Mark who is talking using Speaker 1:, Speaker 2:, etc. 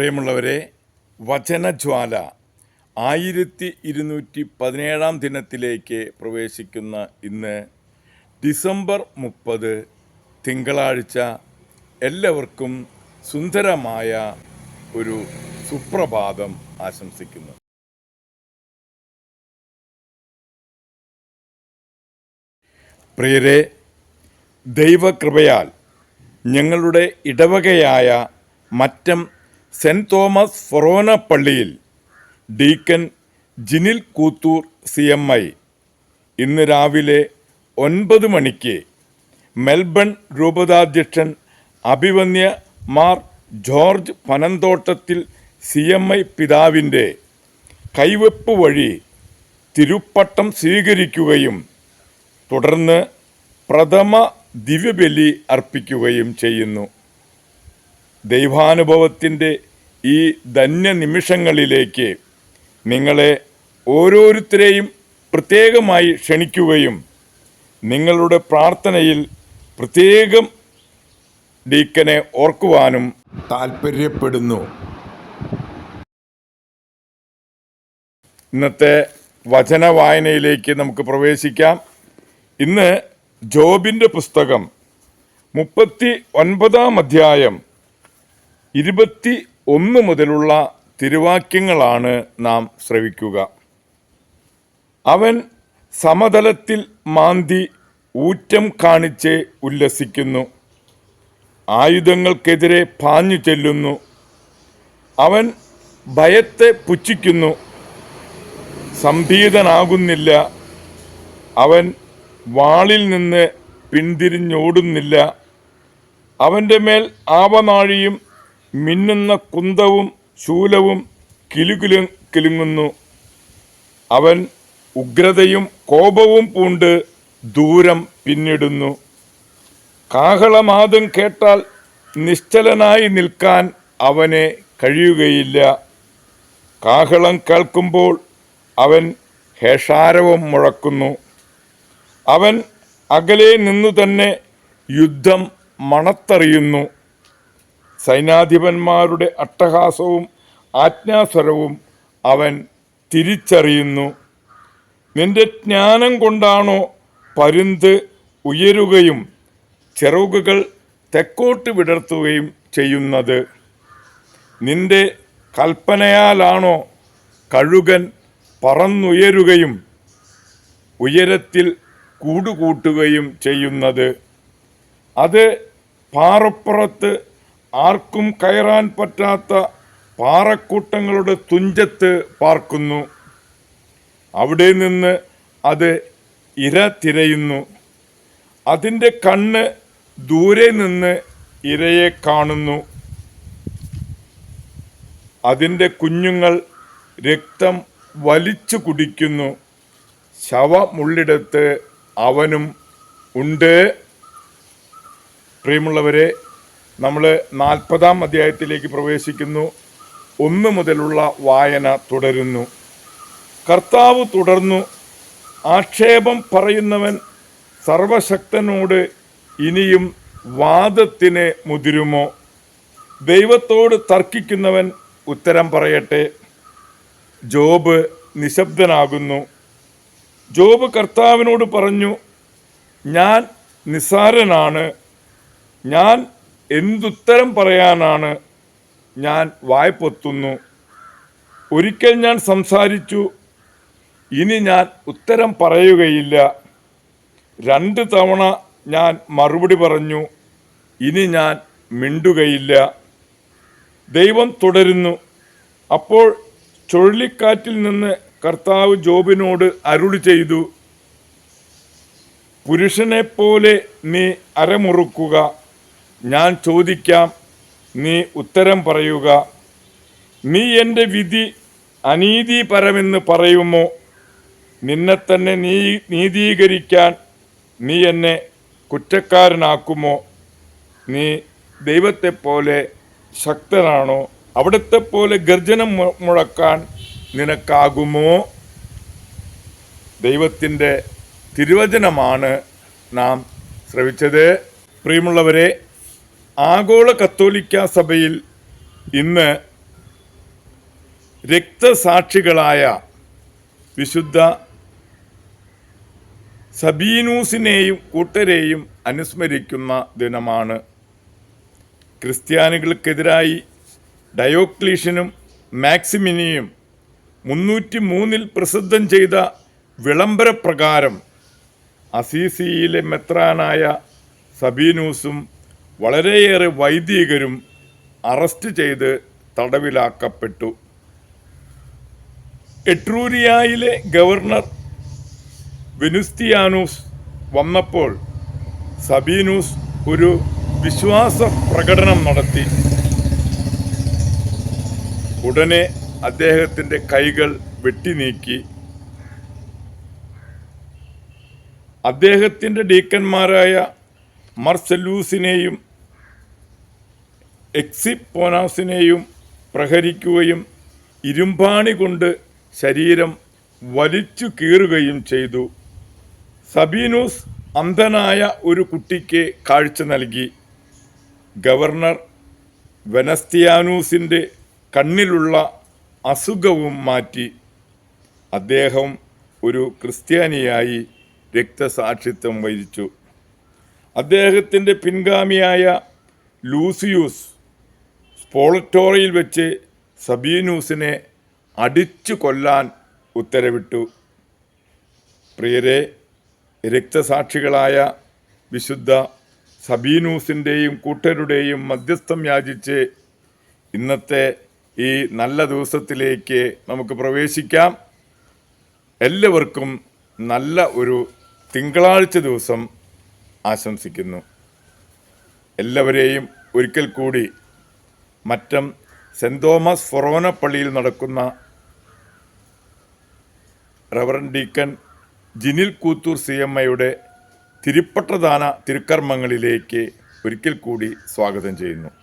Speaker 1: പ്രിയമുള്ളവരെ വചനജ്വാല ആയിരത്തി ഇരുന്നൂറ്റി പതിനേഴാം ദിനത്തിലേക്ക് പ്രവേശിക്കുന്ന ഇന്ന് ഡിസംബർ മുപ്പത് തിങ്കളാഴ്ച എല്ലാവർക്കും സുന്ദരമായ ഒരു സുപ്രഭാതം ആശംസിക്കുന്നു. പ്രിയരെ ദൈവകൃപയാൽ ഞങ്ങളുടെ ഇടവകയായ മറ്റം സെന്റ് തോമസ് ഫൊറോന പള്ളിയിൽ deacon Jinil Koothoor C M I ഇന്ന് രാവിലെ ഒൻപത് മണിക്ക് മെൽബൺ രൂപതാധ്യക്ഷൻ അഭിവന്യ Mar George Panamthottathil C M I പിതാവിന്റെ കൈവെപ്പ് വഴി തിരുപ്പട്ടം സ്വീകരിക്കുകയും തുടർന്ന് പ്രഥമ ദിവ്യബലി അർപ്പിക്കുകയും ചെയ്യുന്നു. ദൈവാനുഭവത്തിന്റെ ഈ ധന്യ നിമിഷങ്ങളിലേക്ക് നിങ്ങളെ ഓരോരുത്തരെയും പ്രത്യേകമായി ക്ഷണിക്കുകയും നിങ്ങളുടെ പ്രാർത്ഥനയിൽ പ്രത്യേകം ഡീക്കനെ ഓർക്കുവാനും താൽപ്പര്യപ്പെടുന്നു. ഇന്നത്തെ വചന വായനയിലേക്ക് നമുക്ക് പ്രവേശിക്കാം. ഇന്ന് ജോബിന്റെ പുസ്തകം മുപ്പത്തി ഒൻപതാം അധ്യായം ഇരുപത്തി ഒന്ന് മുതലുള്ള തിരുവാക്യങ്ങളാണ് നാം ശ്രവിക്കുക. അവൻ സമതലത്തിൽ മാന്തി ഊറ്റം കാണിച്ച് ഉല്ലസിക്കുന്നു. ആയുധങ്ങൾക്കെതിരെ പാഞ്ഞു ചെല്ലുന്നു. അവൻ ഭയത്തെ പുച്ഛിക്കുന്നു. സംഭീതനാകുന്നില്ല. അവൻ വാളിൽ നിന്ന് പിന്തിരിഞ്ഞോടുന്നില്ല. അവന്റെ മേൽ ആവനാഴിയും മിന്നുന്ന കുന്തവും ശൂലവും കിലുകിലു കിലുങ്ങുന്നു. അവൻ ഉഗ്രതയും കോപവും പൂണ്ട് ദൂരം പിന്നിടുന്നു. കാഹളമാതും കേട്ടാൽ നിശ്ചലനായി നിൽക്കാൻ അവനെ കഴിയുകയില്ല. കാഹളം കേൾക്കുമ്പോൾ അവൻ ഹേഷാരവം മുഴക്കുന്നു. അവൻ അകലെ നിന്നു തന്നെ യുദ്ധം മണത്തറിയുന്നു. സൈനാധിപന്മാരുടെ അട്ടഹാസവും ആജ്ഞാസ്വരവും അവൻ തിരിച്ചറിയുന്നു. നിന്റെ ജ്ഞാനം കൊണ്ടാണോ പരുന്ത് ഉയരുകയും ചിറകുകൾ തെക്കോട്ട് വിടർത്തുകയും ചെയ്യുന്നത്? നിന്റെ കൽപ്പനയാലാണോ കഴുകൻ പറന്നുയരുകയും ഉയരത്തിൽ കൂടുകൂട്ടുകയും ചെയ്യുന്നത്? അത് പാറപ്പുറത്ത് ആർക്കും കയറാൻ പറ്റാത്ത പാറക്കൂട്ടങ്ങളുടെ തുഞ്ചത്ത് പാർക്കുന്നു. അവിടെ നിന്ന് അത് ഇര തിരയുന്നു. അതിന്റെ കണ്ണ് ദൂരെ നിന്ന് ഇരയെ കാണുന്നു. അതിന്റെ കുഞ്ഞുങ്ങൾ രക്തം വലിച്ചു കുടിക്കുന്നു. ശവമുള്ളിടത്ത് അവനും ഉണ്ട്. പ്രിയമുള്ളവരെ നമ്മൾ നാൽപ്പതാം അധ്യായത്തിലേക്ക് പ്രവേശിക്കുന്നു. ഒന്ന് മുതലുള്ള വായന തുടരുന്നു. കർത്താവ് തുടർന്നു ആക്ഷേപം പറയുന്നവൻ സർവശക്തനോട് ഇനിയും വാദത്തിന് മുതിരുമോ? ദൈവത്തോട് തർക്കിക്കുന്നവൻ ഉത്തരം പറയട്ടെ. ജോബ് നിശബ്ദനാകുന്നു. ജോബ് കർത്താവിനോട് പറഞ്ഞു ഞാൻ നിസാരനാണ് ഞാൻ എന്തുത്തരം പറയാനാണ് ഞാൻ വായ്പൊത്തുന്നു? ഒരിക്കൽ ഞാൻ സംസാരിച്ചു. ഇനി ഞാൻ ഉത്തരം പറയുകയില്ല. രണ്ട് തവണ ഞാൻ മറുപടി പറഞ്ഞു. ഇനി ഞാൻ മിണ്ടുകയില്ല. ദൈവം തുടരുന്നു. അപ്പോൾ ചുഴലിക്കാറ്റിൽ നിന്ന് കർത്താവ് ജോബിനോട് അരുളി ചെയ്തു. പുരുഷനെപ്പോലെ നീ അരമുറുക്കുക. ഞാൻ ചോദിക്കാം നീ ഉത്തരം പറയുക. നീ എന്റെ വിധി അനീതിപരമെന്ന് പറയുമോ? നിന്നെ തന്നെ നീ നീതീകരിക്കാൻ നീ എന്നെ കുറ്റക്കാരനാക്കുമോ? നീ ദൈവത്തെപ്പോലെ ശക്തനാണോ? അവിടത്തെ പോലെ ഗർജനം മുഴക്കാൻ നിനക്കാകുമോ? ദൈവത്തിന്റെ തിരുവചനമാണ് നാം ശ്രവിച്ചത്. പ്രിയമുള്ളവരെ ആഗോള കത്തോലിക്ക സഭയിൽ ഇന്ന് രക്തസാക്ഷികളായ വിശുദ്ധ സബീനൂസിനെയും കൂട്ടരെയും അനുസ്മരിക്കുന്ന ദിനമാണ്. ക്രിസ്ത്യാനികൾക്കെതിരായി ഡയോക്ലീഷനും മാക്സിമിനിയും മുന്നൂറ്റി മൂന്നിൽ പ്രസിദ്ധം ചെയ്ത വിളംബരപ്രകാരം അസീസിയിലെ മെത്രാനായ സബീനൂസും വളരെയേറെ വൈദികരും അറസ്റ്റ് ചെയ്ത് തടവിലാക്കപ്പെട്ടു. എട്രൂരിയായിലെ ഗവർണർ വെനുസ്തിയാനൂസ് വന്നപ്പോൾ സബീനൂസ് ഒരു വിശ്വാസ പ്രകടനം നടത്തി. ഉടനെ അദ്ദേഹത്തിന്റെ കൈകൾ വെട്ടി നീക്കി അദ്ദേഹത്തിന്റെ ഡീക്കന്മാരായ മർസലൂസിനെയും എക്സിപ്പോനാസിനെയും പ്രഹരിക്കുകയും ഇരുമ്പാണി കൊണ്ട് ശരീരം വലിച്ചു കീറുകയും ചെയ്തു. സബീനൂസ് അന്ധനായ ഒരു കുട്ടിക്ക് കാഴ്ച നൽകി. ഗവർണർ വെനസ്തിയാനൂസിന്റെ കണ്ണിലുള്ള അസുഖവും മാറ്റി. അദ്ദേഹം ഒരു ക്രിസ്ത്യാനിയായി രക്തസാക്ഷിത്വം വഹിച്ചു. അദ്ദേഹത്തിന്റെ പിൻഗാമിയായ ലൂസിയൂസ് സ്പോളറ്റോറിയിൽ വെച്ച് സബീനൂസിനെ അടിച്ചു കൊല്ലാൻ ഉത്തരവിട്ടു. പ്രിയരെ രക്തസാക്ഷികളായ വിശുദ്ധ സബീനൂസിന്റെയും കൂട്ടരുടെയും മധ്യസ്ഥം യാചിച്ച് ഇന്നത്തെ ഈ നല്ല ദിവസത്തിലേക്ക് നമുക്ക് പ്രവേശിക്കാം. എല്ലാവർക്കും നല്ല ഒരു തിങ്കളാഴ്ച ദിവസം ആശംസിക്കുന്നു. എല്ലാവരെയും ഒരിക്കൽ കൂടി മറ്റം സെന്റ് തോമസ് ഫൊറോന പള്ളിയിൽ നടക്കുന്ന reverend deacon Jinil Koothoor C M ഐയുടെ തിരുപ്പട്ടദാന തിരുക്കർമ്മങ്ങളിലേക്ക് ഒരിക്കൽ കൂടി സ്വാഗതം ചെയ്യുന്നു.